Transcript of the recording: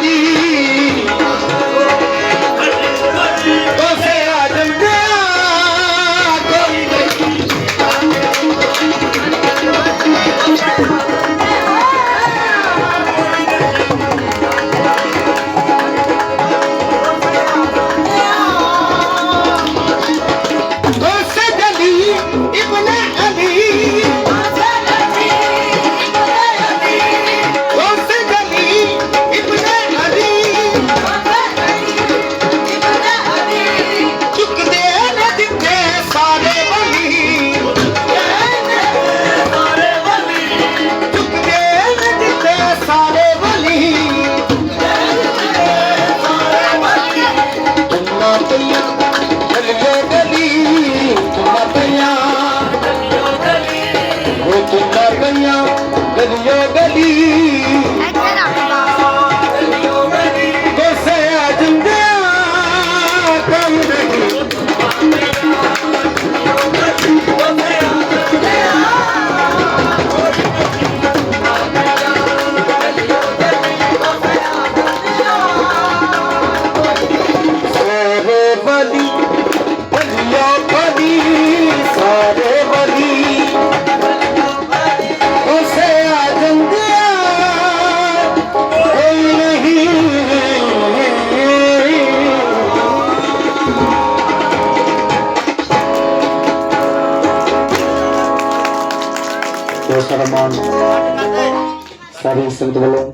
நீ Baby, your belly தரமான service செலுத்துவோம்